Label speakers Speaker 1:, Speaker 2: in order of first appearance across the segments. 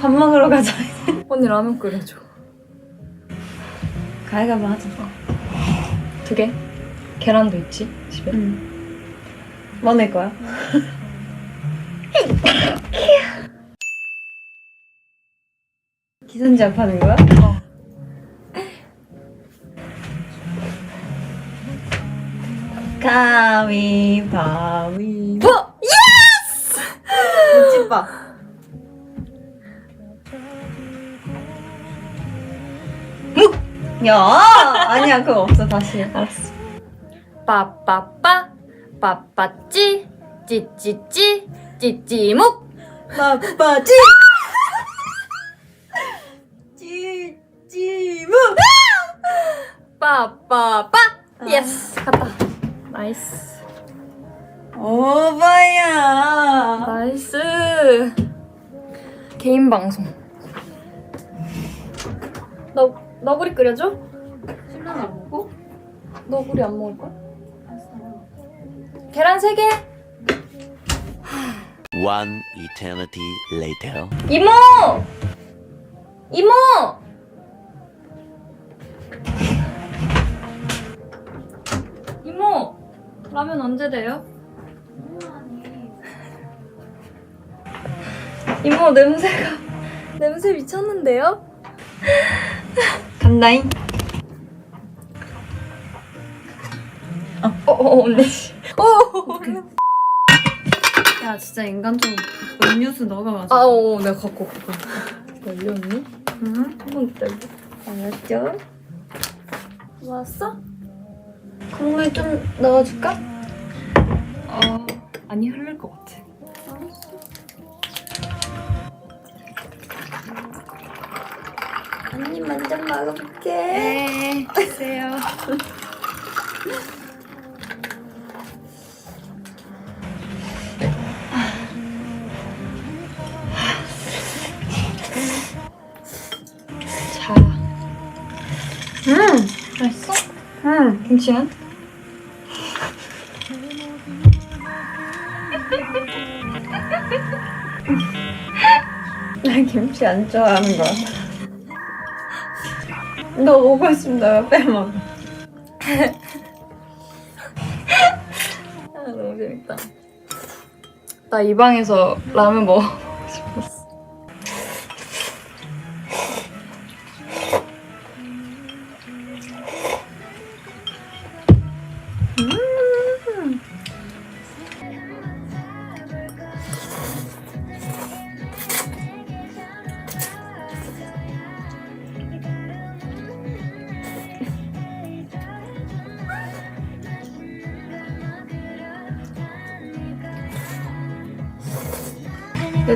Speaker 1: 밥 먹으러 가자.
Speaker 2: 언니 라면 끓여줘.
Speaker 1: 가위가위 하자.
Speaker 2: 두 개? 계란도 있지 집에.
Speaker 1: 응. 뭐낼 거야? 기선제압 하는 거야?
Speaker 2: 어.
Speaker 1: 가위바위
Speaker 2: 뭐?
Speaker 1: 찐빠 야 아니야 그거 없어 다시.
Speaker 2: 알았어. 빠빠빠 빠빠찌 찌찌찌 찌찌묵.
Speaker 1: 빠빠지 찌찌무
Speaker 2: 빠빠빠. 예스 갔다. 나이스
Speaker 1: 오바야.
Speaker 2: 나이스. 개인 방송. 너 너구리 끓여줘?
Speaker 1: 신랑 안 먹고?
Speaker 2: 너구리 안 먹을 거야? 계란 세 개.
Speaker 3: One eternity later.
Speaker 2: 이모! 이모! 이모! 라면 언제 돼요? 이모 냄새가 냄새 미쳤는데요?
Speaker 1: 간다잉
Speaker 2: 어, 어 언니 어
Speaker 1: 야 진짜 인간적으로 음료수 넣어가지고
Speaker 2: 아, 어, 내가 갖고 올게. 열렸니?
Speaker 1: 응?
Speaker 2: 한번 기다려.
Speaker 1: 알았죠?
Speaker 2: 왔어?
Speaker 1: 국물 좀 넣어줄까?
Speaker 2: 어, 아니 흐를 것 같아.
Speaker 1: 언니 먼저 먹어볼게
Speaker 2: 네, 드세요. 자,
Speaker 1: 음!
Speaker 2: 맛있어?
Speaker 1: 음!
Speaker 2: 김치는?
Speaker 1: 나 김치 안 좋아하는 거야 너 오고 있으면 너 옆에 먹어
Speaker 2: 아, 너무 재밌다. 나 이 방에서 라면 싶었어.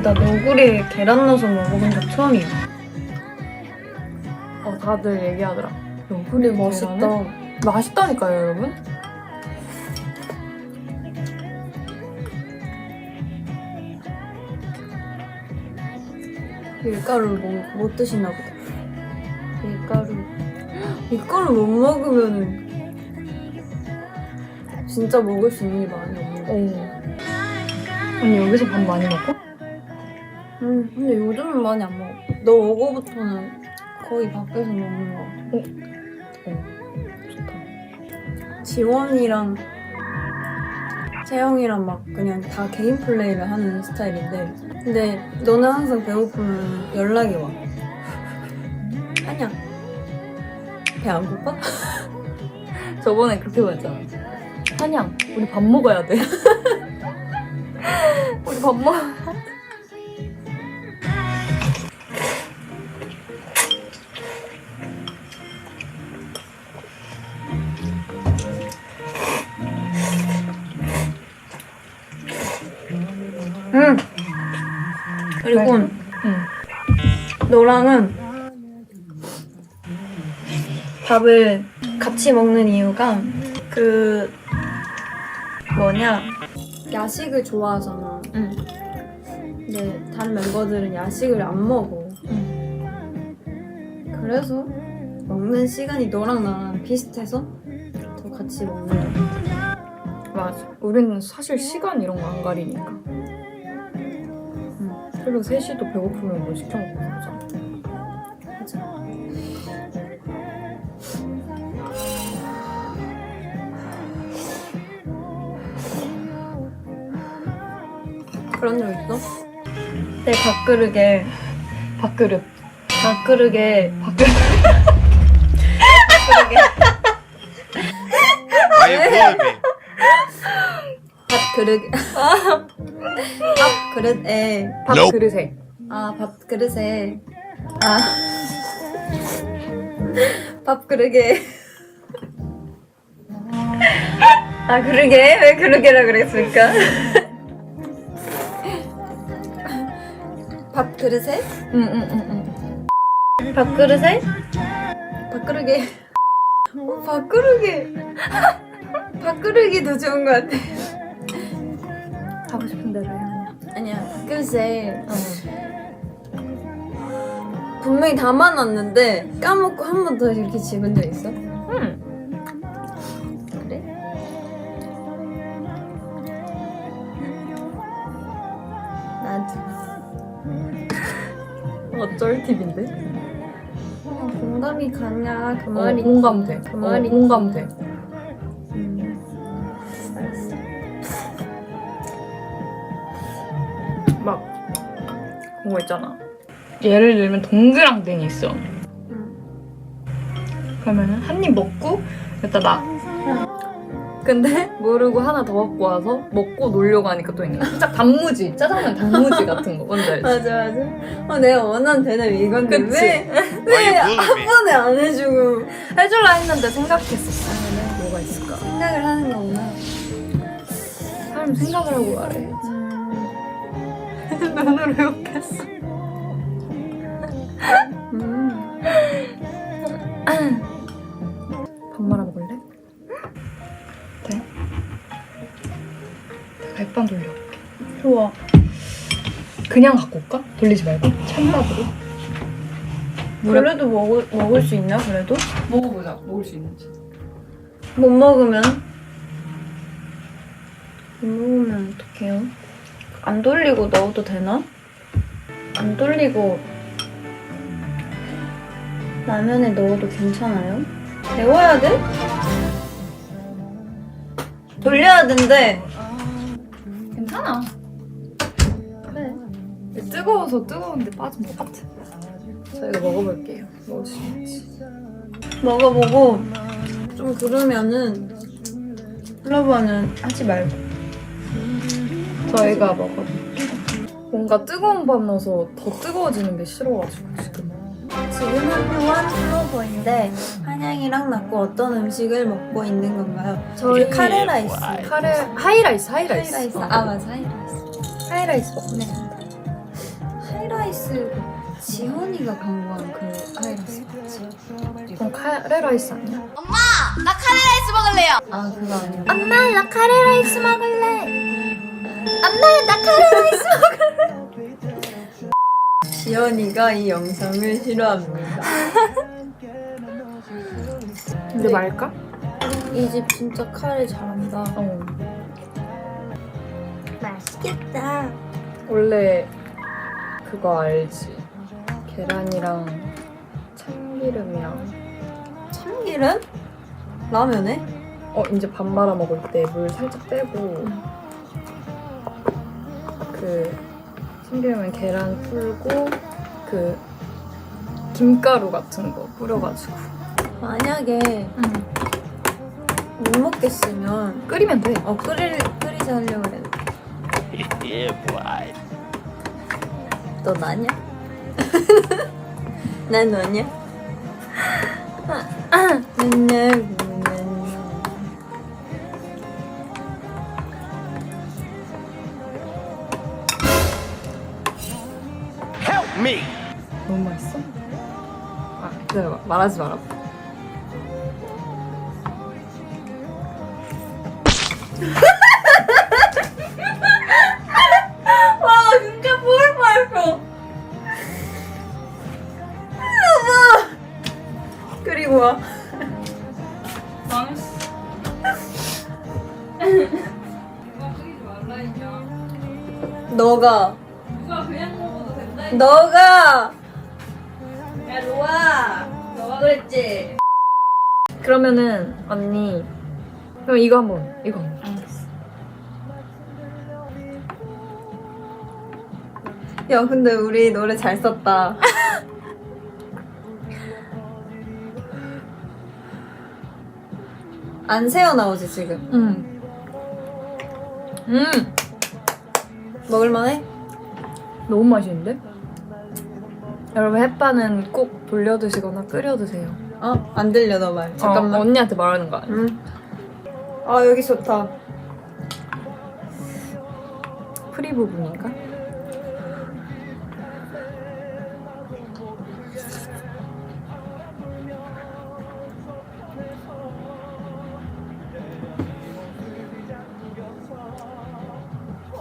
Speaker 1: 나 너구리에 계란 넣어서 먹어본 적 처음이야
Speaker 2: 어, 다들 얘기하더라.
Speaker 1: 너구리
Speaker 2: 맛있다. 맛있다니까요, 여러분.
Speaker 1: 밀가루를 못, 못 드시나 보다 밀가루 밀가루 못 먹으면 진짜 먹을 수 있는 게 많이 없는 거
Speaker 2: 어. 언니 여기서 밥 많이 먹어?
Speaker 1: 응 근데 요즘은 많이 안 먹어 너 오고부터는 거의 밖에서 먹는 거 같아
Speaker 2: 좋다.
Speaker 1: 지원이랑 채영이랑 막 그냥 다 개인 플레이를 하는 스타일인데 근데 너는 항상 배고프면 연락이 와 아니야 배 안 고파?
Speaker 2: 저번에 그렇게 말했잖아. 한양, 우리 밥 먹어야 돼. 우리 밥 먹
Speaker 1: 그리고
Speaker 2: 응.
Speaker 1: 너랑은 밥을 같이 먹는 이유가 그 뭐냐 야식을 좋아하잖아.
Speaker 2: 응.
Speaker 1: 근데 다른 멤버들은 야식을 안 먹어. 그래서 먹는 시간이 너랑 나랑 비슷해서 더 같이 먹는 거야.
Speaker 2: 맞아. 우리는 사실 시간 이런 거 안 가리니까.
Speaker 1: 응.
Speaker 2: 그리고 셋이도 배고프면 뭐 시켜 먹고 그러자.
Speaker 1: 맞아. 그런 적 있어?
Speaker 2: 내 밥그릇에 밥그릇 밥그릇에 밥그릇
Speaker 4: Why you bullying me?
Speaker 1: 밥 그릇 밥 그릇에
Speaker 2: 밥그릇에.
Speaker 1: 아 밥 그릇에. 아밥 그릇에. 아 그러게. 왜 그러게라 그랬을까? 밥 그릇에?
Speaker 2: 응응응응.
Speaker 1: 밥 그릇에? 밥 그릇에. 어, 밥 그릇에. 밥 그릇이 더 좋은 것 같아
Speaker 2: 하고 싶은 대로 해 그냥.
Speaker 1: 아니야 밥그릇에 분명히 담아놨는데 까먹고 한 번 더 이렇게 집은 적 있어?
Speaker 2: 응
Speaker 1: 그래? 나도
Speaker 2: 어쩔 팁인데?
Speaker 1: 어, 공감이 가냐 그
Speaker 2: 어,
Speaker 1: 말이
Speaker 2: 공감돼
Speaker 1: 그
Speaker 2: 어,
Speaker 1: 말이
Speaker 2: 공감돼 그런 거 있잖아 예를 들면 동그랑땡이 있어
Speaker 1: 응.
Speaker 2: 그러면은 한 입 먹고 일단 나 근데 모르고 하나 더 갖고 와서 먹고 놀려고 하니까 또 있는 거야 살짝 단무지 짜장면 단무지 같은 거 뭔지 알지?
Speaker 1: 맞아 맞아 어 내가 원하는 대답이 이건데
Speaker 2: 그치?
Speaker 1: 왜,
Speaker 4: Why
Speaker 1: 왜
Speaker 4: you
Speaker 1: 한
Speaker 4: bullying me?
Speaker 1: 번에 안 해주고
Speaker 2: 해줄라 했는데 생각했었어 뭐가 있을까?
Speaker 1: 생각을 하는 거구나
Speaker 2: 사람 생각을 하고 말해
Speaker 1: 음.
Speaker 2: 눈으로 욕했어
Speaker 1: 음.
Speaker 2: 밥 말아 먹을래? 돼? 갈빵 돌려올게
Speaker 1: 좋아
Speaker 2: 그냥 갖고 올까? 돌리지 말고 찬밥으로
Speaker 1: 그래도 먹을, 먹을 수 있나 그래도?
Speaker 2: 먹어보자 먹을 수 있는지
Speaker 1: 못 먹으면 못 먹으면 어떡해요? 안 돌리고 넣어도 되나? 안 돌리고 라면에 넣어도 괜찮아요? 데워야 돼? 돌려야 된대.
Speaker 2: 괜찮아. 그래. 뜨거워서 뜨거운데 빠지면 똑같아. 저희가 먹어볼게요. 먹을 수 있는지?
Speaker 1: 먹어보고 좀 그러면은 플러버는 하지 말고
Speaker 2: 저희가 먹어볼게요 뭔가 뜨거운 밥 넣어서 더 뜨거워지는 게 싫어가지고 지금
Speaker 1: 지금은 또한 플로버인데 한양이랑 낳고 어떤 음식을 먹고 있는 건가요?
Speaker 2: 저희
Speaker 1: 카레 라이스
Speaker 2: 카레 하이라이스 하이라이스
Speaker 1: 하이라이스
Speaker 2: 어.
Speaker 1: 아 맞아 하이라이스
Speaker 2: 하이라이스 먹고
Speaker 1: 네 하이라이스 지원이가 광고한 그 하이라이스 맞지?
Speaker 2: 그럼 카레 라이스 아니야?
Speaker 5: 나 카레 라이스 먹을래요.
Speaker 1: 아 그거 아니야
Speaker 5: 엄마 나 카레 라이스 먹을래. 엄마 나 카레라이스.
Speaker 1: 지연이가 이 영상을 싫어합니다
Speaker 2: 근데 말까?
Speaker 1: 이 집 진짜 카레 잘한다
Speaker 2: 어
Speaker 1: 맛있겠다
Speaker 2: 원래 그거 알지? 계란이랑 참기름이랑
Speaker 1: 참기름? 라면에?
Speaker 2: 어 이제 밥 말아 먹을 때 물 살짝 빼고 그 참기름은 계란 풀고 그 김가루 같은 거 뿌려가지고
Speaker 1: 만약에 못 먹겠으면
Speaker 2: 끓이면 돼.
Speaker 1: 어 끓일 끓이자 하려고
Speaker 3: boy.
Speaker 1: 너 나냐? 난 너냐? 맨날 보
Speaker 3: me!
Speaker 2: 너무 맛있어? 아 기다려봐 말하지 마라.
Speaker 1: 와 진짜 뭘 맛있어 여보 그리고 와
Speaker 2: 망했어.
Speaker 1: 너가
Speaker 2: 누가 그냥 먹어도
Speaker 1: 너가 야 로아 너가 그랬지
Speaker 2: 그러면은 언니 그럼 이거 한번 이거 한번.
Speaker 1: 야 근데 우리 노래 잘 썼다 안 새어 나오지 지금
Speaker 2: 음. 음.
Speaker 1: 먹을만해?
Speaker 2: 너무 맛있는데? 여러분 햇반은 꼭 돌려 드시거나 끓여 드세요.
Speaker 1: 어? 안 들려 너 말 잠깐만
Speaker 2: 어, 언니한테 말하는 거 아니야?
Speaker 1: 응. 아 여기 좋다
Speaker 2: 프리 부분인가?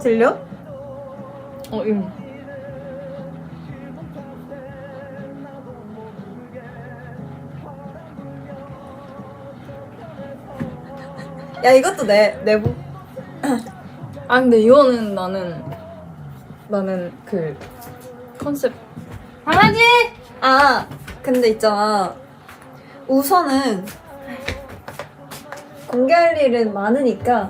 Speaker 1: 들려?
Speaker 2: 어, 응.
Speaker 1: 야 이것도 내 내부
Speaker 2: 아 근데 이거는 나는 나는 그 컨셉 강아지
Speaker 1: 아 근데 있잖아 우선은 공개할 일은 많으니까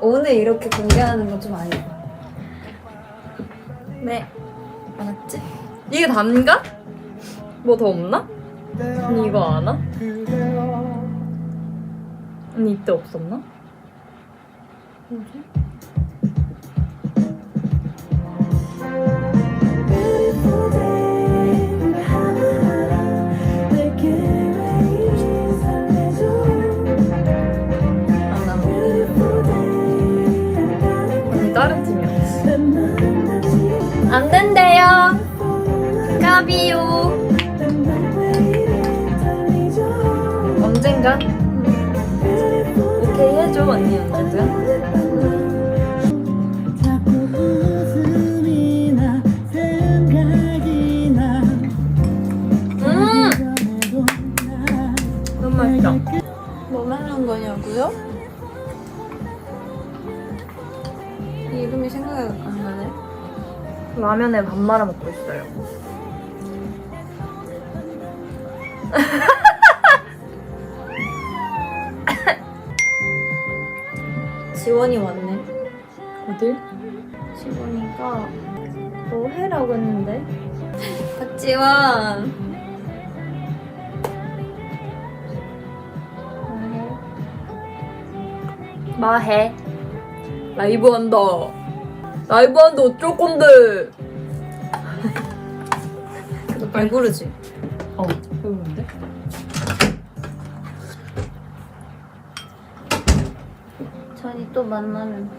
Speaker 1: 오늘 이렇게 공개하는 건 좀 아니야
Speaker 2: 네
Speaker 1: 알았지?
Speaker 2: 이게 단가? 뭐 더 없나? 언니 이거 아나? 언니 이때 없었나?
Speaker 1: 아나
Speaker 2: 너무 맛있다
Speaker 1: 뭐 말하는 거냐고요? 이 이름이 생각이 안 나네.
Speaker 2: 라면에 밥 말아 먹고 있어요.
Speaker 1: 지원이 왔네.
Speaker 2: 어딜?
Speaker 1: 지원이가 뭐 해라고 했는데? 박지원
Speaker 2: 마해. 라이브 한다. 라이브 한다 어쩔 건데.
Speaker 1: 말 부르지?
Speaker 2: 어. 배우는데?
Speaker 1: 전이 또 만나면.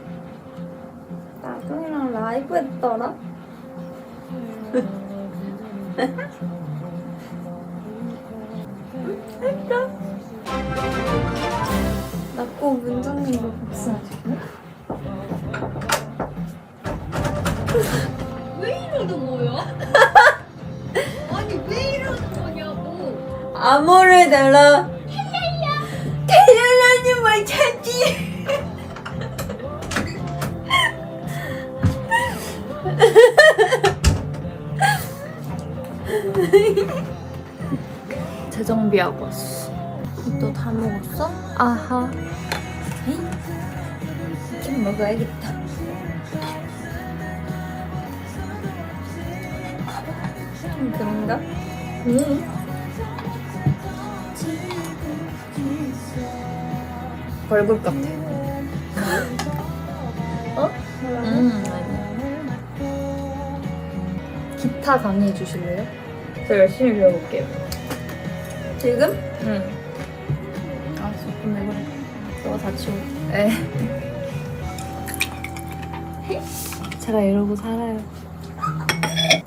Speaker 1: 나경이랑 라이브 했더라? 나 꼭 문정민 거 복수하지 암호를 달라. 텔레라는 말 찾지.
Speaker 2: 재정비하고 왔어.
Speaker 1: 너다 먹었어?
Speaker 2: 아하
Speaker 1: 치킨 먹어야겠다 좀 그런가?
Speaker 2: 음. 벌꿀 같아 어? 음 기타 강의해 주실래요? 저 열심히 배워볼게요
Speaker 1: 지금?
Speaker 2: 응
Speaker 1: 다 치워.
Speaker 2: 에. 제가 이러고 살아요.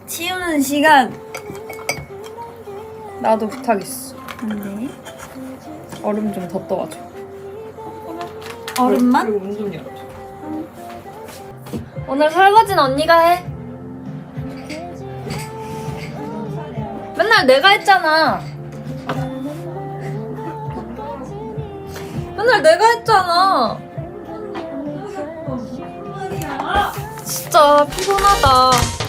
Speaker 1: 치우는 시간.
Speaker 2: 나도 부탁 있어.
Speaker 1: 안돼
Speaker 2: 얼음 좀 더 떠와줘.
Speaker 1: 얼음만?
Speaker 2: 그리고 문좀 열어줘. 오늘 설거지는 언니가 해. 맨날 내가 했잖아 맨날 내가 했잖아. 진짜 피곤하다